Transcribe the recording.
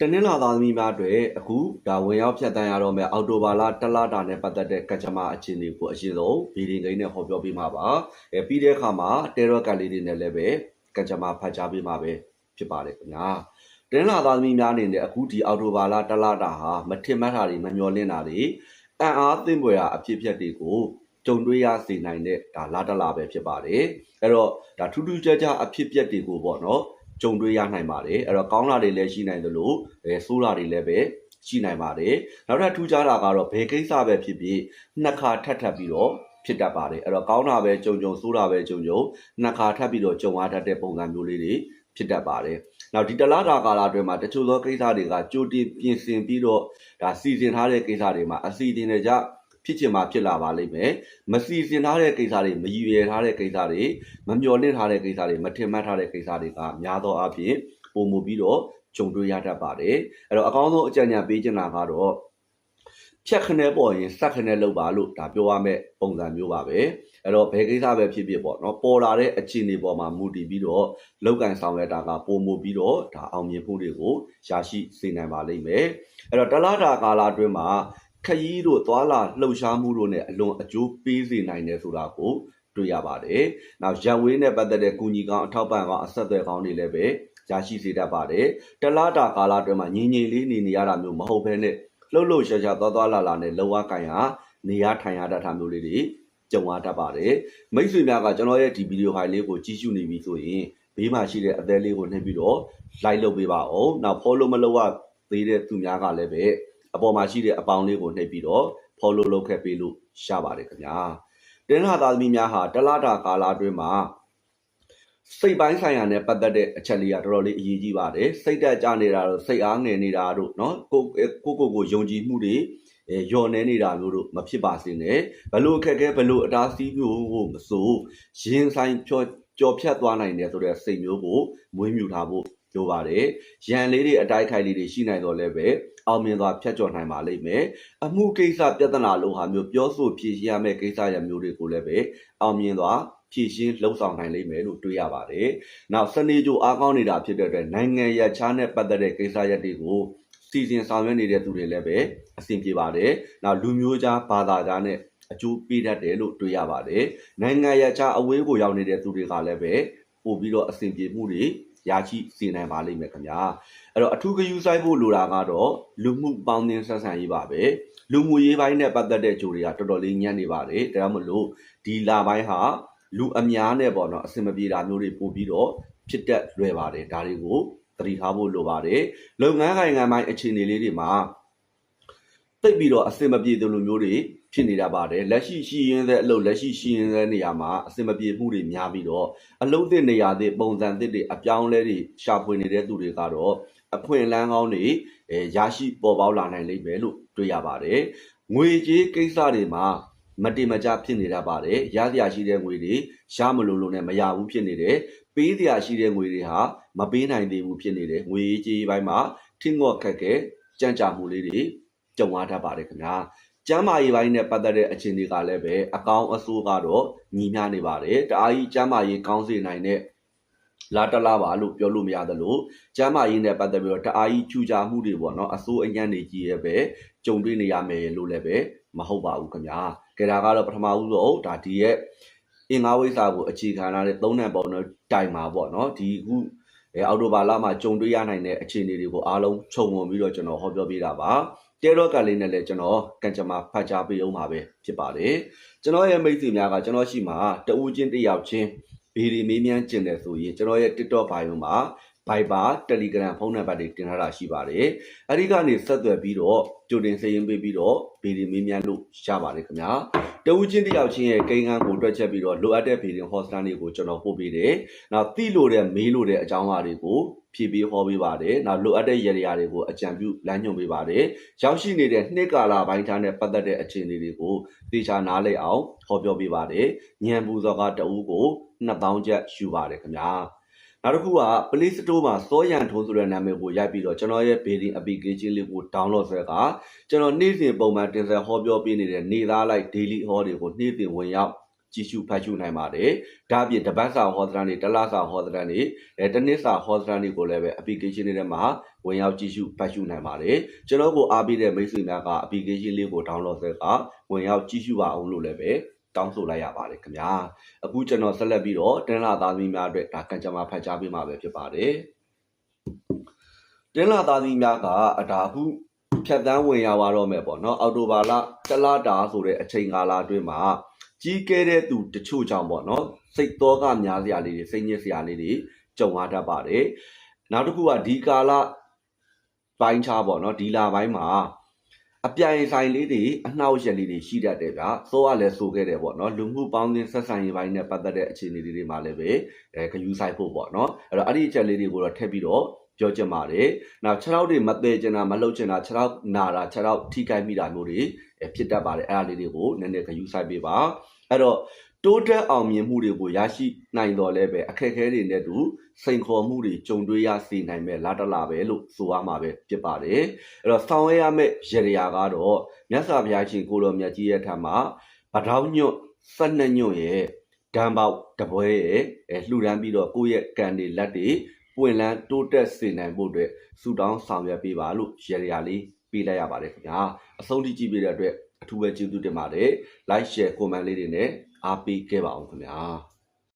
တနင်္လာသားသမီးများအတွက်အခုဒါဝင်ရောက်ဖြတ်တန်းရတော့မယ်အော်တိုဘာလတလတာနဲ့ပတ်သက်တဲ့ကကြမ္မာအခြေအနေကိုအရင်ဆုံးဗီဒီယိုကိန်းနဲ့ဟောပြောပေးမှာပါအဲပြီးတဲ့အခါမှာတဲရော့ကလေးတွေနဲ့လည်းပဲကကြမ္မာဖတ်ကြားပေးမှာပဲဖြစ်ပါတယ်ခင်ဗျာတနင်္လာသားသမီးများအနေနဲ့အခုဒီအော်တိုဘာလတလတာဟာမထင်မှတ်တာတွေမမျှော်လင့်တာတွေအံ့အားသင့်ဖွယ်ရာအဖြစ်အပျက်တွေကိုကြုံတွေ့ရစေနိုင်တဲ့ဒါလာတလာပဲဖြစ်ပါတယ်အဲ့တော့ဒါထူးထူးခြားခြားအဖြစ်အပျက်တွေကိုပေါ့နော် ကြုံတွေ့ရနိုင်ပါတယ်အဲ့တော့ကောင်းတာတွေလည်းရှိနိုင်သလိုအဲဆိုးတာတွေလည်းပဲရှိနိုင်ပါတယ်နောက်ထပ်ထူးခြားတာကတော့ဘယ်ကိစ္စပဲဖြစ်ဖြစ်နှစ်ခါထပ်ထပ်ပြီးတော့ဖြစ်တတ်ပါတယ်အဲ့တော့ကောင်းတာပဲကြုံကြုံဆိုးတာပဲကြုံကြုံနှစ်ခါထပ်ပြီးတော့ကြုံရတတ်တဲ့ပုံစံမျိုးလေးတွေဖြစ်တတ်ပါတယ်နောက်ဒီတလားတာကာလအတွင်းမှာတချို့သောကိစ္စတွေကကြိုတင်ပြင်ဆင်ပြီးတော့ဒါစီစဉ်ထားတဲ့ကိစ္စတွေမှာအစီအစဉ်တွေကြ ဖြစ်ချင်မှဖြစ်လာပါလိမ့်မယ်မစီစဉ်ထားတဲ့ကိစ္စတွေမရည်ရွယ်ထားတဲ့ကိစ္စတွေမမျှော်လင့်ထားတဲ့ကိစ္စတွေမထင်မှတ်ထားတဲ့ကိစ္စတွေကများသောအားဖြင့်ပုံမူပြီးတော့ကြုံတွေ့ရတတ်ပါတယ်အဲ့တော့အကောင်းဆုံးအကြံဉာဏ်ပေးချင်တာကတော့ဖြတ်ခနဲ့ပေါ်ရင်စက်ခနဲ့လောက်ပါလို့ဒါပြောရမယ့်ပုံစံမျိုးပါပဲအဲ့တော့ဘယ်ကိစ္စပဲဖြစ်ဖြစ်ပေါ့နော်ပေါ်လာတဲ့အခြေအနေပေါ်မှာမူတည်ပြီးတော့လောက်ကန်ဆောင်ရွက်တာကပုံမူပြီးတော့ဒါအောင်မြင်မှုတွေကိုရရှိစေနိုင်ပါလိမ့်မယ်အဲ့တော့တလားတာကာလအတွင်းမှာ ခရီးတို့သွာလာလှုပ်ရှားမှုတို့နဲ့အလွန်အကျိုးပေးစေနိုင်တယ်ဆိုတာကိုတွေ့ရပါတယ်။နောက်ရန်ဝေးနဲ့ပတ်သက်တဲ့ကုညီကောင်းအထောက်ပံ့ကောင်းအဆက်အသွယ်ကောင်းတွေလည်းပဲရရှိစေတတ်ပါတယ်။တလားတာကာလအတွင်းမှာငြိမ်ငြိမ်လေးနေနေရတာမျိုးမဟုတ်ဘဲနဲ့လှုပ်လှုပ်ရှားရှားသွားသွားလာလာနဲ့လောကကန်ဟာနေရထိုင်ရတတ်တာမျိုးလေးတွေကြုံရတတ်ပါတယ်။မိတ်ဆွေများကကျွန်တော်ရဲ့ဒီဗီဒီယိုဖိုင်လေးကိုကြည့်ရှုနေပြီဆိုရင်ဘေးမှာရှိတဲ့အသေးလေးကိုနှိပ်ပြီးတော့ like လုပ်ပေးပါဦး။နောက် follow မလုပ်ရသေးတဲ့သူများကလည်းပဲ အပေါ်မှာရှိတဲ့အပေါင်းလေးကိုနှိပ်ပြီးတော့ follow လုပ်ခဲ့ပေးလို့ရပါတယ်ခင်ဗျာတင်းလာသားသမီးများဟာတလားတာကာလအတွင်းမှာစိတ်ပိုင်းဆိုင်ရာနဲ့ပတ်သက်တဲ့အချက်လေးကတော်တော်လေးအရေးကြီးပါတယ်စိတ်တက်ကြနေတာတို့စိတ်အားငယ်နေတာတို့เนาะကိုကိုကိုကိုယုံကြည်မှုတွေအဲယော်နေနေတာမျိုးတို့မဖြစ်ပါစေနဲ့ဘလို့အခက်ခဲဘလို့အတားဆီးမျိုးကိုမစိုးရင်ဆိုင်ဖြော ကြော်ဖြတ်သွားနိုင်တယ်ဆိုတဲ့စိတ်မျိုးကိုမွေးမြူထားဖို့လိုပါတယ်ရန်လေးတွေအတိုက်ခိုက်လေးတွေရှိနိုင်တော့လည်းပဲအောင်မြင်စွာဖြတ်ကျော်နိုင်ပါလိမ့်မယ်အမှုကိစ္စပြဿနာလိုဟာမျိုးပြောဆိုဖြေရှင်းရမယ့်ကိစ္စရမျိုးတွေကိုလည်းပဲအောင်မြင်စွာဖြည့်ရှင်းလှုပ်ဆောင်နိုင်လိမ့်မယ်လို့တွေးရပါတယ်။နောက်စနေကြိုအားကောင်းနေတာဖြစ်တဲ့အတွက်နိုင်ငံရခြားနဲ့ပတ်သက်တဲ့ကိစ္စရပ်တွေကိုစီစဉ်ဆောင်ရွက်နေတဲ့သူတွေလည်းပဲအဆင်ပြေပါတယ်။နောက်လူမျိုးခြားဘာသာခြားနဲ့ အကျိုးပေးတတ်တယ်လို့တွေးရပါတယ်။နိုင်ငံရခြားအဝေးကိုရောက်နေတဲ့သူတွေကလည်းပဲပို့ပြီးတော့အဆင်ပြေမှုတွေရရှိစေနိုင်ပါလိမ့်မယ်ခင်ဗျာအဲ့တော့အထူးဂရုစိုက်ဖို့လိုတာကတော့လူမှုပေါင်းသင်းဆက်ဆံရေးပါပဲလူမှုရေးပိုင်းနဲ့ပတ်သက်တဲ့ဂျိုတွေကတော်တော်လေးညံ့နေပါတယ်ဒါကြောင့်မလို့ဒီလာပိုင်းဟာလူအများနဲ့ပေါ့နော်အဆင်မပြေတာမျိုးတွေပို့ပြီးတော့ဖြစ်တတ်လွယ်ပါတယ်ဒါတွေကိုသတိထားဖို့လိုပါတယ်လုပ်ငန်းခိုင်ငံပိုင်းအခြေအနေလေးတွေမှာသိပ်ပြီးတော့အဆင်မပြေတဲ့လူမျိုးတွေ ဖြစ်နေတာပါတယ်လက်ရှိရှိရင်းတဲ့အလုပ်လက်ရှိရှိရင်းတဲ့နေရာမှာအဆင်မပြေမှုတွေများပြီးတော့အလုပ်သစ်နေရာသစ်ပုံစံသစ်တွေအပြောင်းလဲတွေရှာဖွေနေတဲ့သူတွေကတော့အခွင့်အလမ်းကောင်းတွေအဲရရှိပေါ်ပေါက်လာနိုင်လိမ့်မယ်လို့တွေ့ရပါတယ်ငွေကြေးကိစ္စတွေမှာမတင်မကြဖြစ်နေတတ်ပါတယ်ရစရာရှိတဲ့ငွေတွေရမလို့လို့နဲ့မရဘူးဖြစ်နေတယ်ပေးစရာရှိတဲ့ငွေတွေဟာမပေးနိုင်သေးဘူးဖြစ်နေတယ်ငွေကြေးပိုင်းမှာထင်းငေါ့ခက်ခဲကြံ့ကြာမှုလေးတွေကြုံရတတ်ပါတယ်ခင်ဗျာ ကျမ်းမာရေးပိုင်းနဲ့ပတ်သက်တဲ့အခြေအနေကလည်းပဲအကောင်းအဆိုးကတော့ညီမျှနေပါတယ်တအားကြီးကျမ်းမာရေးကောင်းစေနိုင်တဲ့လာတလာပါလို့ပြောလို့မရသလိုကျမ်းမာရေးနဲ့ပတ်သက်ပြီးတော့တအားကြီးချူချာမှုတွေပေါ့နော်အဆိုးအညံ့တွေကြီးရဲ့ပဲကြုံတွေ့နေရမယ်လို့လည်းပဲမဟုတ်ပါဘူးခင်ဗျာကြဒါကတော့ပထမဦးဆုံးဒါဒီရဲ့အင်္ဂါဝိစာကိုအခြေခံထားတဲ့သုံးနံပေါ့နော်တိုင်မှာပေါ့နော်ဒီခုအဲအော်တိုဘာလမှာကြုံတွေ့ရနိုင်တဲ့အခြေအနေတွေကိုအားလုံးခြုံငုံပြီးတော့ကျွန်တော်ဟောပြောပေးတာပါ တဲတော့ကလေးနဲ့လည်းကျွန်တော်ကံကြမ္မာဖတ်ကြားပေးအောင်ပါပဲဖြစ်ပါတယ်ကျွန်တော်ရဲ့မိတ်ဆွေများကကျွန်တော်ရှိမှာတဦးချင်းတယောက်ချင်းဗီဒီမေးမြန်းကျင်တယ်ဆိုရင်ကျွန်တော်ရဲ့ TikTok bio မှာ Viber Telegram ဖုန်းနံပါတ်တွေတင်ထားတာရှိပါတယ်။အဲဒီကနေဆက်သွယ်ပြီးတော့ကြိုတင်စာရင်းပေးပြီးတော့ဗီဒီမေးမြန်းလို့ရပါတယ်ခင်ဗျာ။ တဦးချင်းတယောက်ချင်းရဲ့ကိန်းဂန်းကိုတွက်ချက်ပြီးတော့လိုအပ်တဲ့ဗီဒီဟော့စတန်တွေကိုကျွန်တော်ပို့ပေးတယ်။နောက်သိလို့တဲ့မေးလို့တဲ့အကြောင်းအရာတွေကိုဖြည့်ပေးဟောပေးပါတယ်။နောက်လိုအပ်တဲ့ရည်ရည်တွေကိုအကြံပြုလမ်းညွှန်ပေးပါတယ်။ရောက်ရှိနေတဲ့နှစ်ကာလပိုင်းထားနဲ့ပတ်သက်တဲ့အခြေအနေတွေကိုသေချာနားလည်အောင်ဟောပြောပေးပါတယ်။ညံပူစော်ကတဦးကို2000ကျပ်ယူပါတယ်ခင်ဗျာ။ နောက်တစ်ခုက Play Store မှာစောရန်ထိုးဆိုတဲ့နာမည်ကိုရိုက်ပြီးတော့ကျွန်တော်ရဲ့ Building Application လေးကို download ဆွဲကကျွန်တော်နေ့စဉ်ပုံမှန်တင်ဆက်ဟောပြောပေးနေတဲ့နေသားလိုက် daily ဟောတွေကိုနေ့စဉ်ဝင်ရောက်ကြည့်ရှုဖတ်ရှုနိုင်ပါတယ်ဒါအပြင်တပတ်စာဟောသတန်းတွေတစ်လစာဟောသတန်းတွေအဲတစ်နှစ်စာဟောသတန်းတွေကိုလည်းပဲ application တွေထဲမှာဝင်ရောက်ကြည့်ရှုဖတ်ရှုနိုင်ပါတယ်ကျွန်တော်ကိုအားပေးတဲ့မိတ်ဆွေများက application လေးကို download ဆက်ကဝင်ရောက်ကြည့်ရှုပါအောင်လို့လည်းပဲ တောင်းဆိုလိုက်ရပါတယ်ခင်ဗျာအခုကျွန်တော်ဆက်လက်ပြီးတော့တင်းလာသားသမီးများအတွက်ဒါကံကြမ္မာဖတ်ကြားပေးမှာပဲဖြစ်ပါတယ်တင်းလာသားသမီးများကအဒါအခုဖြတ်တန်းဝင်ရပါတော့မယ်ပေါ့နော်အော်တိုဘာလတစ်လတာဆိုတဲ့အချိန်ကာလအတွင်းမှာကြီးကဲတဲ့သူတချို့ကြောင့်ပေါ့နော်စိတ်သောကများစရာလေးတွေစိတ်ညစ်စရာလေးတွေကြုံရတတ်ပါတယ်နောက်တစ်ခုကဒီကာလပိုင်းခြားပေါ့နော်ဒီလာပိုင်းမှာ အပြိုင်ဆိုင်လေးတွေအနှောက်အယှက်လေးတွေရှိတတ်တယ်ဗျာသို့ကလည်းဆိုခဲ့တယ်ပေါ့နော်လူမှုပေါင်းသင်းဆက်ဆံရေးပိုင်းနဲ့ပတ်သက်တဲ့အခြေအနေလေးတွေမှာလည်းပဲအဲဂယူဆိုင်ဖို့ပေါ့နော်အဲ့တော့အဲ့ဒီအချက်လေးတွေကိုတော့ထည့်ပြီးတော့ပြောချင်ပါတယ်နောက်6ရောက်တွေမသေးချင်တာမလှုပ်ချင်တာ6ရောက်နာတာ6ရောက်ထိခိုက်မိတာမျိုးတွေအဲဖြစ်တတ်ပါတယ်အဲ့ဒါလေးတွေကိုနည်းနည်းဂယူဆိုင်ပေးပါအဲ့တော့ တိုးတက်အောင်မြင်မှုတွေကိုရရှိနိုင်တော်လဲပဲအခက်အခဲတွေနဲ့တူစိန်ခေါ်မှုတွေကြုံတွေ့ရစေနိုင်မဲ့လာတလာပဲလို့ဆိုရမှာပဲဖြစ်ပါတယ်အဲ့တော့ဆောင်ရွက်ရမယ့်ရေရာကတော့မြတ်စွာဘုရားရှင်ကိုတော်မြတ်ကြီးရဲ့ထံမှာဗတောင်းညွတ်၁၂ညွတ်ရဲ့ဓမ္ပေါက်တပွဲရဲ့အဲလှူဒန်းပြီးတော့ကိုယ့်ရဲ့ကံတွေလက်တွေပွင့်လန်းတိုးတက်စေနိုင်ဖို့အတွက်ဆုတောင်းဆောင်ရွက်ပေးပါလို့ရေရာလေးပေးလိုက်ရပါတယ်ခင်ဗျာအဆုံးထိကြည့်ပေးတဲ့အတွက်အထူးပဲကျေးဇူးတင်ပါတယ် like share comment လေးတွေနဲ့ အားပေးခဲ့ပါအောင်ခင်ဗျာ